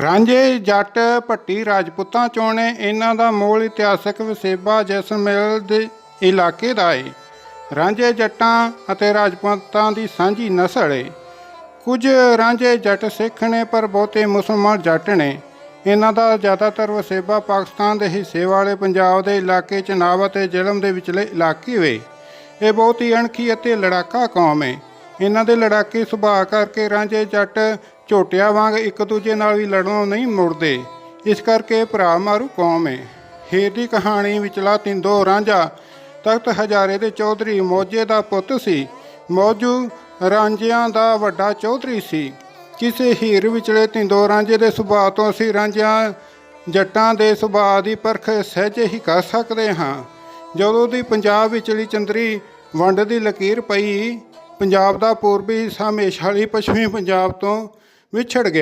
ਰਾਂਝੇ ਜੱਟ ਭੱਟੀ ਰਾਜਪੂਤਾਂ ਚੋਂ ਨੇ ਇਹਨਾਂ ਦਾ ਮੂਲ ਇਤਿਹਾਸਕ ਵਸੇਬਾ ਜੈਸਲਮੇਰ ਦੇ ਇਲਾਕੇ ਦਾ ਹੈ ਰਾਂਝੇ ਜੱਟਾਂ ਅਤੇ ਰਾਜਪੂਤਾਂ ਦੀ ਸਾਂਝੀ ਨਸਲ ਹੈ ਕੁਝ ਰਾਂਝੇ ਜੱਟ ਸਿੱਖ ਨੇ ਪਰ ਬਹੁਤੇ ਮੁਸਲਮਾਨ ਜੱਟ ਨੇ। ਇਹਨਾਂ ਦਾ ਜ਼ਿਆਦਾਤਰ ਵਸੇਬਾ ਪਾਕਿਸਤਾਨ ਦੇ ਹਿੱਸੇ ਵਾਲੇ ਪੰਜਾਬ ਦੇ ਇਲਾਕੇ ਚਨਾਬ ਅਤੇ ਜਲਮ ਦੇ ਵਿਚਲੇ ਇਲਾਕੇ ਵੇ। ਇਹ ਬਹੁਤ ਹੀ ਅਣਖੀ ਅਤੇ ਲੜਾਕਾ ਕੌਮ ਹੈ ਇਹਨਾਂ ਦੇ ਲੜਾਕੇ ਸੁਭਾਅ ਕਰਕੇ ਰਾਂਝੇ ਜੱਟ ਝੋਟਿਆਂ ਵਾਂਗ ਇੱਕ ਦੂਜੇ ਨਾਲ ਵੀ ਲੜਨੋਂ ਨਹੀਂ ਮੁੜਦੇ। ਇਸ ਕਰਕੇ ਭਰਾ ਮਾਰੂ ਕੌਮ ਹੈ ਹੇਰ ਦੀ ਕਹਾਣੀ ਵਿਚਲਾ ਤਿੰਦੋ ਰਾਂਝਾ, ਤਖਤ ਹਜ਼ਾਰੇ ਦੇ ਚੌਧਰੀ ਮੋਜੇ ਦਾ ਪੁੱਤ ਸੀ। ਮੌਜੂ ਰਾਂਝਿਆਂ ਦਾ ਵੱਡਾ ਚੌਧਰੀ ਸੀ। ਕਿਸੇ ਹੀਰ ਵਿਚਲੇ ਤਿੰਦੋ ਰਾਂਝੇ ਦੇ ਸੁਭਾਅ ਤੋਂ ਅਸੀਂ ਰਾਂਝਿਆਂ ਜੱਟਾਂ ਦੇ ਸੁਭਾਅ ਦੀ ਪਰਖ ਸਹਿਜੇ ਹੀ ਕਰ ਸਕਦੇ ਹਾਂ। ਜਦੋਂ ਦੀ ਪੰਜਾਬ ਵਿਚਲੀ ਚੰਦਰੀ ਵੰਡ ਦੀ ਲਕੀਰ ਪਈ, ਪੰਜਾਬ ਦਾ ਪੂਰਬੀ ਹਿੱਸਾ ਹਮੇਸ਼ਾ ਲਈ ਪੱਛਮੀ ਪੰਜਾਬ ਤੋਂ ਵਿਛੜ ਗਿਆ।